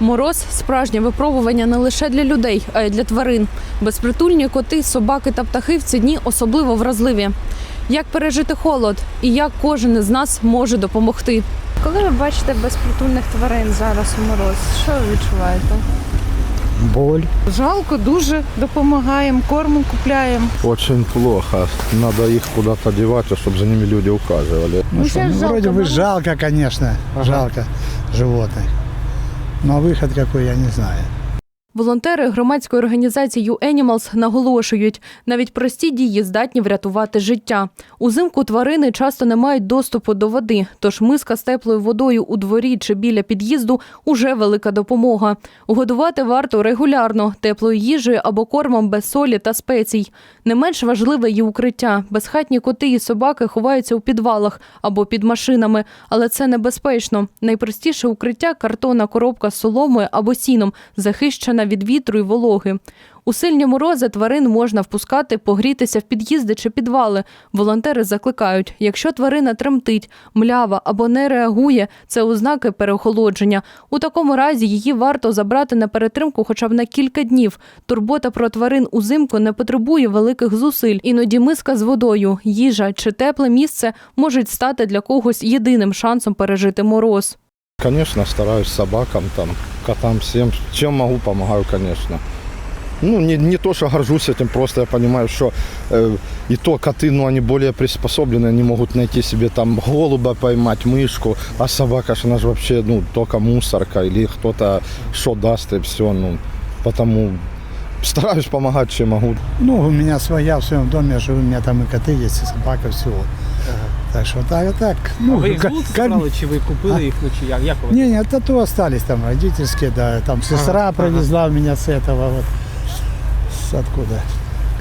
Мороз справжнє випробування не лише для людей, а й для тварин. Безпритульні коти, собаки та птахи в ці дні особливо вразливі. Як пережити холод і як кожен із нас може допомогти? Коли ви бачите безпритульних тварин зараз у мороз, що ви відчуваєте? Боль. Жалко, дуже допомагаємо, корму купляємо. Очень плохо. Надо их куда-то девать, чтобы за ними люди ухаживали. Ну, что, сейчас ну, жалко, вроде бы да? жалко, конечно, жалко животных. Но выход какой, я не знаю. Волонтери громадської організації «You-Animals» наголошують, навіть прості дії здатні врятувати життя. Узимку тварини часто не мають доступу до води, тож миска з теплою водою у дворі чи біля під'їзду уже велика допомога. Годувати варто регулярно, теплою їжею або кормом без солі та спецій. Не менш важливе є укриття. Безхатні коти і собаки ховаються у підвалах або під машинами, але це небезпечно. Найпростіше укриття картонна коробка з соломою або сіном, захищена від вітру і вологи. У сильні морози тварин можна впускати погрітися в під'їзди чи підвали. Волонтери закликають, якщо тварина тремтить, млява або не реагує, це ознаки переохолодження. У такому разі її варто забрати на перетримку хоча б на кілька днів. Турбота про тварин узимку не потребує великих зусиль. Іноді миска з водою, їжа чи тепле місце можуть стати для когось єдиним шансом пережити мороз. Конечно, стараюсь собакам, там, котам, всем. Чем могу, помогаю, конечно. Ну, не, не то, что горжусь этим, просто я понимаю, что э, и то коты, ну, они более приспособлены, они могут найти себе там голуба поймать, мышку, а собака, ж, она же вообще, ну, только мусорка или кто-то что даст и все, ну, потому стараюсь помогать, чем могу. Ну, у меня своя в своем доме, я живу, у меня там и коты есть, и собака, всего. Так что так, так. Ну, а ви їх з ка- вулиці ка- брали, чи ви купили А? їх, ну чи як? Як ви? Не, не, тату остались там родительские, да. Там сестра Ага, привезла у меня с этого вот. С откуда?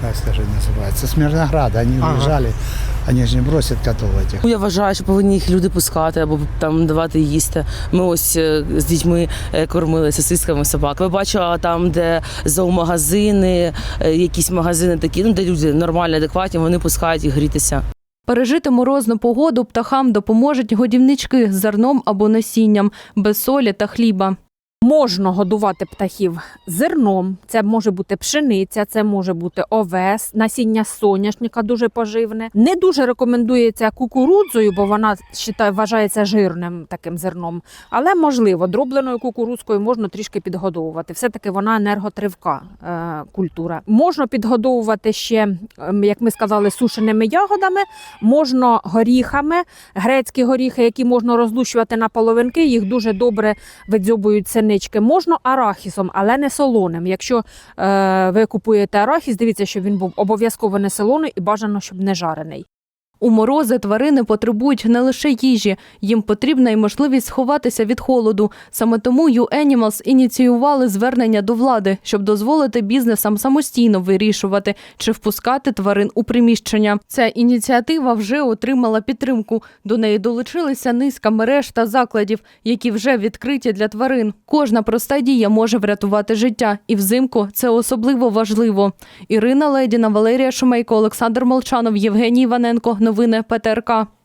Как скажи, называется? С Мирнограда. Они Ага. уезжали. Они же не бросят котов этих. Ну, Я вважаю, що повинні їх люди пускати або там давати їсти. Ми ось е, з дітьми е, кормили сосисками собак. Ви бачила там, де зоомагазини, е, якісь магазини такі, ну де люди нормальні, адекватні, вони пускають їх грітися. Пережити морозну погоду птахам допоможуть годівнички з зерном або насінням, без солі та хліба. Можна годувати птахів зерном. Це може бути пшениця, це може бути овес, насіння соняшника дуже поживне. Не дуже рекомендується кукурудзою, бо вона считай, вважається жирним таким зерном. Але можливо, дробленою кукурудзкою можна трішки підгодовувати. Все-таки вона енерготривка е, культура. Можна підгодовувати ще, ем, як ми сказали, сушеними ягодами, можна горіхами, грецькі горіхи, які можна розлущувати на половинки, їх дуже добре видзьобують синички. Можна арахісом, але не солоним. Якщо е, ви купуєте арахіс, дивіться, щоб він був обов'язково не солоний і бажано, щоб не жарений. У морози тварини потребують не лише їжі, їм потрібна й можливість сховатися від холоду. Саме тому U-Animals ініціювали звернення до влади, щоб дозволити бізнесам самостійно вирішувати, чи впускати тварин у приміщення. Ця ініціатива вже отримала підтримку. До неї долучилися низка мереж та закладів, які вже відкриті для тварин. Кожна проста дія може врятувати життя, і взимку це особливо важливо. Ірина Ледіна, Валерія Шумейко, Олександр Молчанов, Євгеній Іваненко. Новини ПТРК.